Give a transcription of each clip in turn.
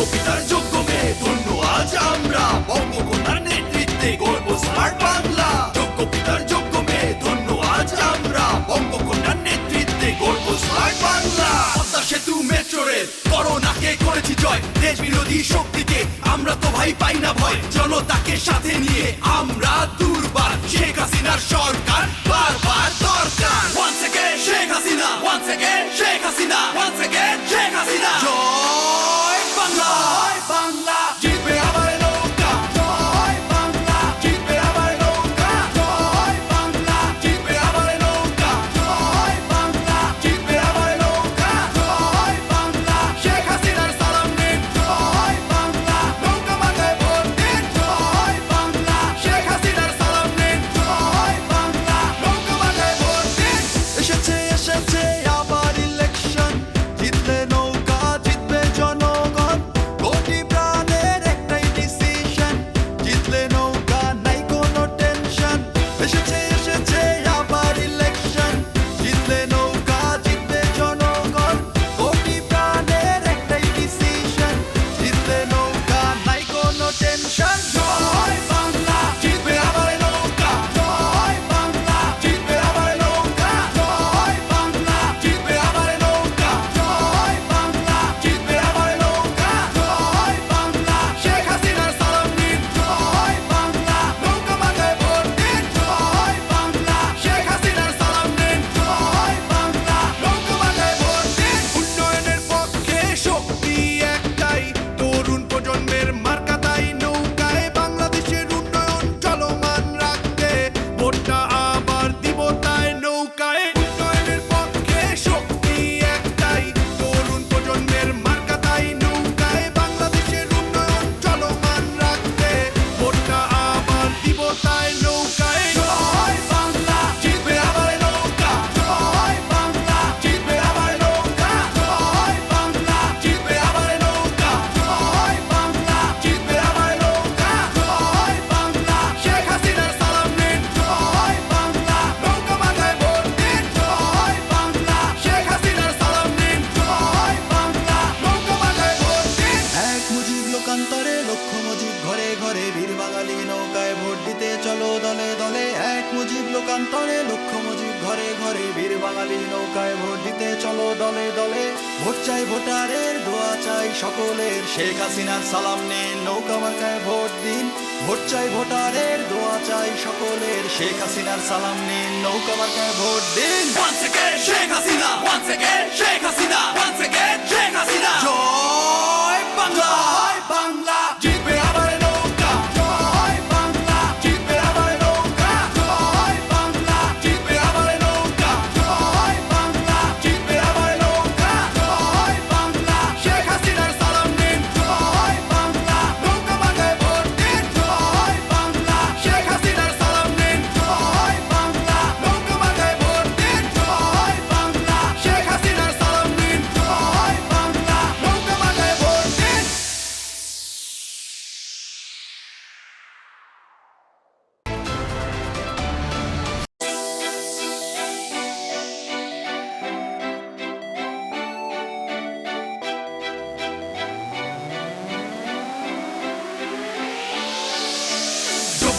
কবিতার যোগ্য মেয়ে, ধন্য। আজ আমরা বঙ্গকন্যার নেতৃত্বে গর্ব স্মার্ট বাংলা। যোগ্য পিতার যোগ্য মেয়ে, ধন্য। আজ আমরা বঙ্গকন্যার নেতৃত্বে গর্ব স্মার্ট বাংলা। পদ্মা সেতু মেট্রো রেল করোনাকে করেছি জয়। দেশ বিরোধী শক্তিকে আমরা তো ভাই পাই না ভয়। জনতাকে সাথে নিয়ে আমরা দুর্বার। শেখ হাসিনার সরকার passion যুগান্তরে লক্ষ্য মজিব ঘরে ঘরে বীর বাঙালি নৌকায় ভোট দিতে চলো দলে দলে। ভোট চাই ভোটারের দোয়া চাই সকলের। শেখ হাসিনার সালাম নে নৌকা মার্কায় ভোট দিন। ভোট চাই ভোটারের দোয়া চাই সকলের। শেখ হাসিনার সালাম নে নৌকা মার্কায় ভোট দিন। শেখ হাসিনা শেখ হাসিনা শেখ হাসিনা জয় বাংলা! জয় বাংলা!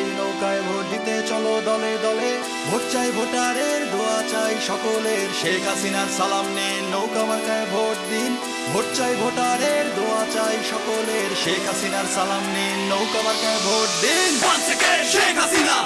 বিজয়ীর নৌকায় ভোট দিতে চলো দলে দলে। ভোট চাই ভোটারের দোয়া চাই সকলের। শেখ হাসিনার সালাম নিন নৌকা মার্কায় ভোট দিন। ভোট চাই ভোটারের দোয়া চাই সকলের। শেখ হাসিনার সালাম নিন নৌকা মার্কায় ভোট দিন। Once again, শেখ Hasina,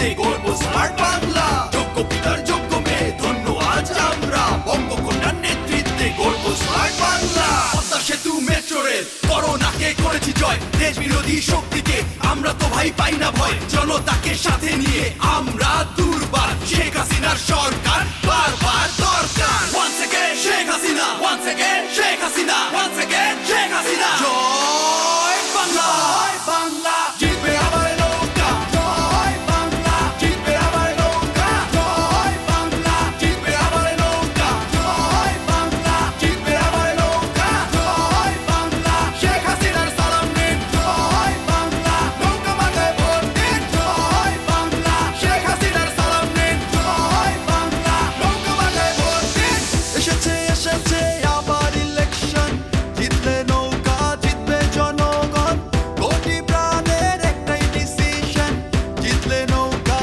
নেতৃত্বে গর্ব স্মার্ট বাংলা। যোগ্য পিতার যোগ্য মেয়ে ধন্য আজ আমরা। বঙ্গকন্যার নেতৃত্বে গর্ব স্মার্ট বাংলা। পদ্মা সেতু মেট্রো রেল করোনাকে করেছি জয়। দেশ বিরোধী শক্তিকে আমরা তো ভাই পাই না ভয়। জনতাকে সাথে নিয়ে আমরা দুর্বার। শেখ হাসিনার সরকার বারবার দরকার। Once again, Sheikh Hasina. Once Sheikh Hasina. Once Sheikh Hasina.